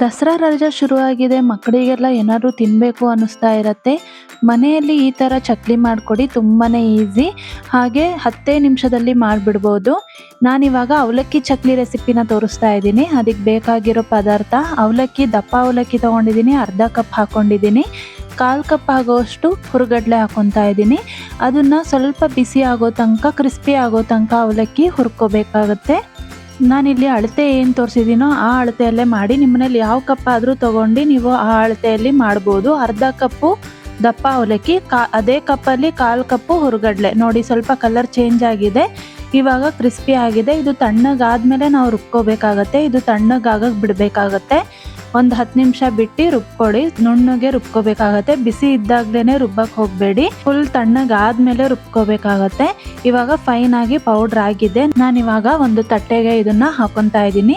ದಸರಾ ರಜೆ ಶುರುವಾಗಿದೆ, ಮಕ್ಕಳಿಗೆಲ್ಲ ಏನಾದರೂ ತಿನ್ನಬೇಕು ಅನ್ನಿಸ್ತಾ ಇರತ್ತೆ. ಮನೆಯಲ್ಲಿ ಈ ಥರ ಚಕ್ಲಿ ಮಾಡಿಕೊಡಿ ತುಂಬಾನೇ ಈಸಿ. ಹಾಗೆ ಹತ್ತೇ ನಿಮಿಷದಲ್ಲಿ ಮಾಡಿಬಿಡ್ಬೋದು. ನಾನಿವಾಗ ಅವಲಕ್ಕಿ ಚಕ್ಲಿ ರೆಸಿಪಿನ ತೋರಿಸ್ತಾ ಇದ್ದೀನಿ. ಅದಕ್ಕೆ ಬೇಕಾಗಿರೋ ಪದಾರ್ಥ, ಅವಲಕ್ಕಿ, ದಪ್ಪ ಅವಲಕ್ಕಿ ತೊಗೊಂಡಿದ್ದೀನಿ, ಅರ್ಧ ಕಪ್ ಹಾಕ್ಕೊಂಡಿದ್ದೀನಿ ಕಾಲು ಕಪ್ ಆಗೋಷ್ಟು ಹುರುಗಡ್ಲೆ ಹಾಕೊತಾ ಇದ್ದೀನಿ. ಅದನ್ನು ಸ್ವಲ್ಪ ಬಿಸಿ ಆಗೋ ತನಕ, ಕ್ರಿಸ್ಪಿ ಆಗೋ ತನಕ ಅವಲಕ್ಕಿ ಹುರ್ಕೋಬೇಕಾಗತ್ತೆ. ನಾನಿಲ್ಲಿ ಅಳತೆ ಏನು ತೋರಿಸಿದ್ದೀನೋ ಆ ಅಳತೆಯಲ್ಲೇ ಮಾಡಿ ನಿಮ್ಮನೇಲಿ ಯಾವ ಕಪ್ ಆದರೂ ತೊಗೊಂಡು ನೀವು ಆ ಅಳತೆಯಲ್ಲಿ ಮಾಡ್ಬೋದು. ಅರ್ಧ ಕಪ್ಪು ದಪ್ಪ ಅವಲಕ್ಕಿ, ಕಾ, ಅದೇ ಕಪ್ಪಲ್ಲಿ ಕಾಲು ಕಪ್ಪು ಹುರುಗಡ್ಲೆ. ನೋಡಿ ಸ್ವಲ್ಪ ಕಲರ್ ಚೇಂಜ್ ಆಗಿದೆ. ಇವಾಗ ಕ್ರಿಸ್ಪಿ ಆಗಿದೆ. ಇದು ತಣ್ಣಗಾದ್ಮೇಲೆ ನಾವು ರುಬ್ಕೋಬೇಕಾಗತ್ತೆ. ಇದು ತಣ್ಣಗಾಗಕ್ಕೆ ಬಿಡಬೇಕಾಗತ್ತೆ. ಒಂದು ಹತ್ತು ನಿಮಿಷ ಬಿಟ್ಟು ರುಬ್ಕೊಳ್ಳಿ ನುಣ್ಣಗೆ ರುಬ್ಕೋಬೇಕಾಗತ್ತೆ. ಬಿಸಿ ಇದ್ದಾಗ್ಲೇನೆ ರುಬ್ಬಕ್ಕೆ ಹೋಗಬೇಡಿ. ಫುಲ್ ತಣ್ಣಗಾದ್ಮೇಲೆ ರುಬ್ಕೋಬೇಕಾಗತ್ತೆ. ಇವಾಗ ಫೈನ್ ಆಗಿ ಪೌಡ್ರ್ ಆಗಿದೆ. ನಾನು ಇವಾಗ ಒಂದು ತಟ್ಟೆಗೆ ಇದನ್ನ ಹಾಕೊತಾ ಇದ್ದೀನಿ.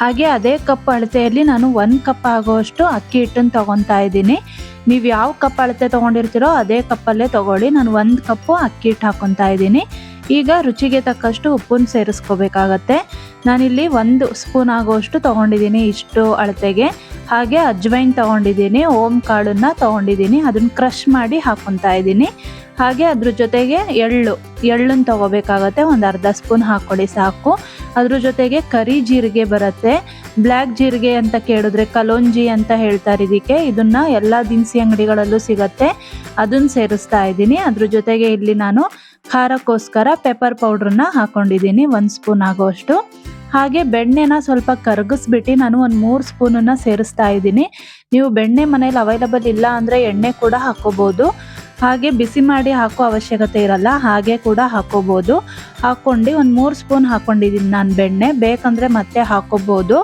ಹಾಗೆ ಅದೇ ಕಪ್ ಅಳತೆಯಲ್ಲಿ ನಾನು ಒಂದು ಕಪ್ ಆಗೋಷ್ಟು ಅಕ್ಕಿ ಹಿಟ್ಟನ್ನು ತಗೊಂತಾ ಇದ್ದೀನಿ. ನೀವು ಯಾವ ಕಪ್ ಅಳತೆ ತೊಗೊಂಡಿರ್ತೀರೋ ಅದೇ ಕಪ್ಪಲ್ಲೇ ತಗೊಳ್ಳಿ. ನಾನು ಒಂದು ಕಪ್ಪು ಅಕ್ಕಿ ಹಿಟ್ಟು ಹಾಕೊತಾ ಇದ್ದೀನಿ. ಈಗ ರುಚಿಗೆ ತಕ್ಕಷ್ಟು ಉಪ್ಪನ್ನು ಸೇರಿಸ್ಕೋಬೇಕಾಗತ್ತೆ. ನಾನಿಲ್ಲಿ ಒಂದು ಸ್ಪೂನ್ ಆಗೋಷ್ಟು ತೊಗೊಂಡಿದ್ದೀನಿ ಇಷ್ಟು ಅಳತೆಗೆ. ಹಾಗೆ ಅಜ್ವೈನ್ ತೊಗೊಂಡಿದ್ದೀನಿ ಓಮ್ ಕಾಳನ್ನು ತೊಗೊಂಡಿದ್ದೀನಿ, ಅದನ್ನು ಕ್ರಷ್ ಮಾಡಿ ಹಾಕೊತಾ ಇದ್ದೀನಿ. ಹಾಗೆ ಅದ್ರ ಜೊತೆಗೆ ಎಳ್ಳು, ಎಳ್ಳನ್ನು ತೊಗೋಬೇಕಾಗತ್ತೆ, ಒಂದು ಅರ್ಧ ಸ್ಪೂನ್ ಹಾಕ್ಕೊಳ್ಳಿ ಸಾಕು. ಅದ್ರ ಜೊತೆಗೆ ಕರಿ ಜೀರಿಗೆ ಬರುತ್ತೆ. ಬ್ಲ್ಯಾಕ್ ಜೀರಿಗೆ ಅಂತ ಕೇಳಿದ್ರೆ ಕಲೋಂಜಿ ಅಂತ ಹೇಳ್ತಾರೆ ಇದಕ್ಕೆ. ಇದನ್ನ ಎಲ್ಲ ದಿನಸಿ ಅಂಗಡಿಗಳಲ್ಲೂ ಸಿಗತ್ತೆ. ಅದನ್ನ ಸೇರಿಸ್ತಾ ಇದ್ದೀನಿ. ಅದ್ರ ಜೊತೆಗೆ ಇಲ್ಲಿ ನಾನು ಖಾರಕ್ಕೋಸ್ಕರ ಪೆಪ್ಪರ್ ಪೌಡ್ರನ್ನ ಹಾಕೊಂಡಿದ್ದೀನಿ, ಒಂದು ಸ್ಪೂನ್ ಆಗೋಷ್ಟು. ಹಾಗೆ ಬೆಣ್ಣೆನ ಸ್ವಲ್ಪ ಕರಗಿಸ್ಬಿಟ್ಟು ನಾನು ಒಂದು ಮೂರು ಸ್ಪೂನನ್ನು ಸೇರಿಸ್ತಾ ಇದ್ದೀನಿ. ನೀವು ಬೆಣ್ಣೆ ಮನೇಲಿ ಅವೈಲಬಲ್ ಇಲ್ಲ ಅಂದರೆ ಎಣ್ಣೆ ಕೂಡ ಹಾಕೋಬೋದು. ಹಾಗೆ ಬಿಸಿ ಮಾಡಿ ಹಾಕೋ ಅವಶ್ಯಕತೆ ಇರಲ್ಲ, ಹಾಗೆ ಕೂಡ ಹಾಕೋಬೋದು. ಹಾಕ್ಕೊಂಡು ಒಂದು ಮೂರು ಸ್ಪೂನ್ ಹಾಕ್ಕೊಂಡಿದ್ದೀನಿ ನಾನು ಬೆಣ್ಣೆ. ಬೇಕಂದರೆ ಮತ್ತೆ ಹಾಕೋಬೋದು.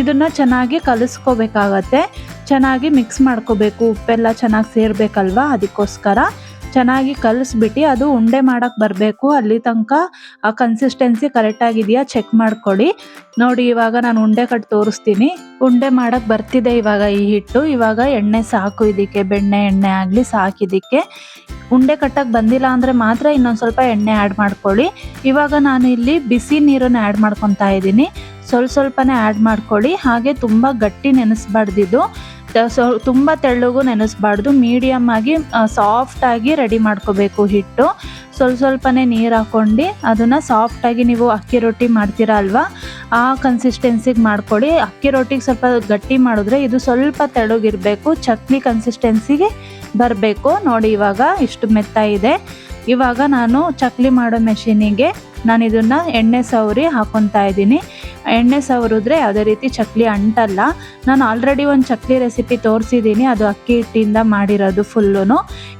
ಇದನ್ನು ಚೆನ್ನಾಗಿ ಕಲಿಸ್ಕೋಬೇಕಾಗತ್ತೆ. ಚೆನ್ನಾಗಿ ಮಿಕ್ಸ್ ಮಾಡ್ಕೋಬೇಕು. ಉಪ್ಪೆಲ್ಲ ಚೆನ್ನಾಗಿ ಸೇರಬೇಕಲ್ವಾ? ಅದಕ್ಕೋಸ್ಕರ. ಚೆನ್ನಾಗಿ ಕಲಿಸ್ಬಿಟ್ಟು ಅದು ಉಂಡೆ ಮಾಡೋಕ್ಕೆ ಬರಬೇಕು. ಅಲ್ಲಿ ತನಕ ಆ ಕನ್ಸಿಸ್ಟೆನ್ಸಿ ಕರೆಕ್ಟಾಗಿದೆಯಾ ಚೆಕ್ ಮಾಡ್ಕೊಳ್ಳಿ. ನೋಡಿ, ಇವಾಗ ನಾನು ಉಂಡೆ ಕಟ್ ತೋರಿಸ್ತೀನಿ. ಉಂಡೆ ಮಾಡೋಕ್ಕೆ ಬರ್ತಿದೆ ಇವಾಗ ಈ ಹಿಟ್ಟು. ಇವಾಗ ಎಣ್ಣೆ ಸಾಕು ಇದಕ್ಕೆ, ಬೆಣ್ಣೆ ಎಣ್ಣೆ ಆಗಲಿ ಸಾಕಿದ್ದಕ್ಕೆ ಉಂಡೆ ಕಟ್ಟಕ್ಕೆ ಬಂದಿಲ್ಲ ಅಂದರೆ ಮಾತ್ರ ಇನ್ನೊಂದು ಸ್ವಲ್ಪ ಎಣ್ಣೆ ಆ್ಯಡ್ ಮಾಡ್ಕೊಳ್ಳಿ. ಇವಾಗ ನಾನು ಇಲ್ಲಿ ಬಿಸಿ ನೀರನ್ನು ಆ್ಯಡ್ ಮಾಡ್ಕೊತಾ ಇದ್ದೀನಿ. ಸ್ವಲ್ಪ ಸ್ವಲ್ಪನೇ ಆ್ಯಡ್ ಮಾಡ್ಕೊಳ್ಳಿ. ಹಾಗೆ ತುಂಬ ಗಟ್ಟಿ ನೆನೆಸ್ಬಾರ್ದಿದ್ದು ಸೊ ತುಂಬ ತೆಳ್ಳಗೂ ನೆನೆಸ್ಬಾರ್ದು. ಮೀಡಿಯಮ್ ಆಗಿ ಸಾಫ್ಟಾಗಿ ರೆಡಿ ಮಾಡ್ಕೋಬೇಕು ಹಿಟ್ಟು. ಸ್ವಲ್ಪ ಸ್ವಲ್ಪನೇ ನೀರು ಹಾಕ್ಕೊಂಡು ಅದನ್ನು ಸಾಫ್ಟಾಗಿ ನೀವು ಅಕ್ಕಿ ರೊಟ್ಟಿ ಮಾಡ್ತೀರಾ ಅಲ್ವಾ? ಆ ಕನ್ಸಿಸ್ಟೆನ್ಸಿಗೆ ಮಾಡ್ಕೊಳ್ಳಿ ಅಕ್ಕಿ ರೊಟ್ಟಿಗೆ ಸ್ವಲ್ಪ ಗಟ್ಟಿ ಮಾಡಿದ್ರೆ ಇದು ಸ್ವಲ್ಪ ತೆಳುಗಿರಬೇಕು ಚಟ್ನಿ ಕನ್ಸಿಸ್ಟೆನ್ಸಿಗೆ ಬರಬೇಕು. ನೋಡಿ ಇವಾಗ ಇಷ್ಟು ಮೆತ್ತ ಇದೆ. ಇವಾಗ ನಾನು ಚಕ್ಲಿ ಮಾಡೋ ಮೆಷಿನಿಗೆ ನಾನು ಇದನ್ನು ಎಣ್ಣೆ ಸವರಿ ಹಾಕೊತಾ ಇದ್ದೀನಿ. ಎಣ್ಣೆ ಸವರಿದ್ರೆ ಯಾವುದೇ ರೀತಿ ಚಕ್ಲಿ ಅಂಟಲ್ಲ. ನಾನು ಆಲ್ರೆಡಿ ಒಂದು ಚಕ್ಲಿ ರೆಸಿಪಿ ತೋರಿಸಿದ್ದೀನಿ ಅದು ಅಕ್ಕಿ ಹಿಟ್ಟಿಂದ ಮಾಡಿರೋದು ಫುಲ್ಲು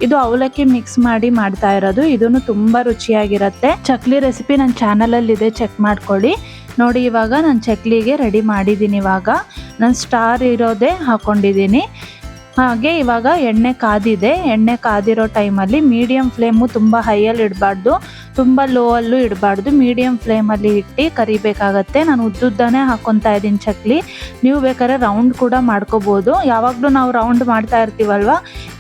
ಇದು ಅವಲಕ್ಕಿ ಮಿಕ್ಸ್ ಮಾಡಿ ಮಾಡ್ತಾ ಇರೋದು. ಇದೂ ತುಂಬ ರುಚಿಯಾಗಿರುತ್ತೆ. ಚಕ್ಲಿ ರೆಸಿಪಿ ನನ್ನ ಚಾನಲಲ್ಲಿದೆ ಚೆಕ್ ಮಾಡ್ಕೊಳ್ಳಿ. ನೋಡಿ, ಇವಾಗ ನಾನು ಚಕ್ಲಿಗೆ ರೆಡಿ ಮಾಡಿದ್ದೀನಿ ಇವಾಗ. ನಾನು ಸ್ಟಾರ್ ಇರೋದೇ ಹಾಕ್ಕೊಂಡಿದ್ದೀನಿ ಹಾಗೆ ಇವಾಗ ಎಣ್ಣೆ ಕಾದಿದೆ. ಎಣ್ಣೆ ಕಾದಿರೋ ಟೈಮಲ್ಲಿ ಮೀಡಿಯಂ ಫ್ಲೇಮು ತುಂಬ ಹೈಯಲ್ಲಿ ಇಡಬಾರ್ದು. ತುಂಬ ಲೋ ಅಲ್ಲೂ ಇಡಬಾರ್ದು. ಮೀಡಿಯಂ ಫ್ಲೇಮಲ್ಲಿ ಇಟ್ಟು ಕರಿಬೇಕಾಗತ್ತೆ. ನಾನು ಉದ್ದುದ್ದನೇ ಹಾಕೊತಾ ಇದ್ದೀನಿ ಚಕ್ಲಿ. ನೀವು ಬೇಕಾದ್ರೆ ರೌಂಡ್ ಕೂಡ ಮಾಡ್ಕೋಬೋದು. ಯಾವಾಗಲೂ ನಾವು ರೌಂಡ್ ಮಾಡ್ತಾ ಇರ್ತೀವಲ್ವ?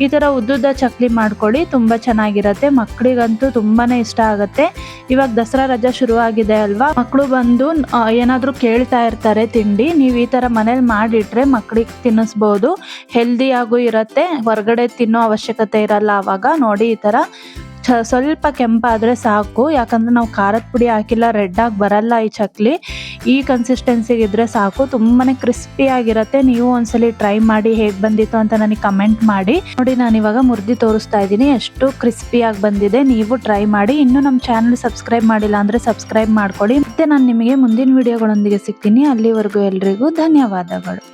ಈ ಥರ ಉದ್ದುದ್ದ ಚಕ್ಲಿ ಮಾಡ್ಕೊಳ್ಳಿ. ತುಂಬ ಚೆನ್ನಾಗಿರತ್ತೆ. ಮಕ್ಕಳಿಗಂತೂ ತುಂಬಾ ಇಷ್ಟ ಆಗುತ್ತೆ. ಇವಾಗ ದಸರಾ ರಜಾ ಶುರುವಾಗಿದೆ ಅಲ್ವಾ? ಮಕ್ಕಳು ಬಂದು ಏನಾದರೂ ಕೇಳ್ತಾ ಇರ್ತಾರೆ ತಿಂಡಿ. ನೀವು ಈ ಥರ ಮನೇಲಿ ಮಾಡಿಟ್ರೆ ಮಕ್ಕಳಿಗೆ ತಿನ್ನಿಸ್ಬೋದು. ಹೆಲ್ದಿಯಾಗೂ ಇರುತ್ತೆ. ಹೊರಗಡೆ ತಿನ್ನೋ ಅವಶ್ಯಕತೆ ಇರಲ್ಲ ಆವಾಗ. ನೋಡಿ ಈ ಥರ ಚ ಸ್ವಲ್ಪ ಕೆಂಪಾದರೆ ಸಾಕು. ಯಾಕಂದರೆ ನಾವು ಖಾರದ ಪುಡಿ ಹಾಕಿಲ್ಲ, ರೆಡ್ ಆಗಿ ಬರಲ್ಲ ಈ ಚಕ್ಲಿ. ಈ ಕನ್ಸಿಸ್ಟೆನ್ಸಿಗೆ ಇದ್ರೆ ಸಾಕು. ತುಂಬಾ ಕ್ರಿಸ್ಪಿಯಾಗಿರುತ್ತೆ ನೀವು ಒಂದ್ಸಲಿ ಟ್ರೈ ಮಾಡಿ ಹೇಗೆ ಬಂದಿತ್ತು ಅಂತ ನನಗೆ ಕಮೆಂಟ್ ಮಾಡಿ. ನೋಡಿ ನಾನು ಇವಾಗ ಮುರ್ದಿ ತೋರಿಸ್ತಾ ಇದ್ದೀನಿ. ಎಷ್ಟು ಕ್ರಿಸ್ಪಿಯಾಗಿ ಬಂದಿದೆ. ನೀವು ಟ್ರೈ ಮಾಡಿ. ಇನ್ನೂ ನಮ್ಮ ಚಾನಲ್ ಸಬ್ಸ್ಕ್ರೈಬ್ ಮಾಡಿಲ್ಲ ಅಂದರೆ ಸಬ್ಸ್ಕ್ರೈಬ್ ಮಾಡ್ಕೊಳ್ಳಿ. ಮತ್ತೆ ನಾನು ನಿಮಗೆ ಮುಂದಿನ ವಿಡಿಯೋಗಳೊಂದಿಗೆ ಸಿಗ್ತೀನಿ. ಅಲ್ಲಿವರೆಗೂ ಎಲ್ರಿಗೂ ಧನ್ಯವಾದಗಳು.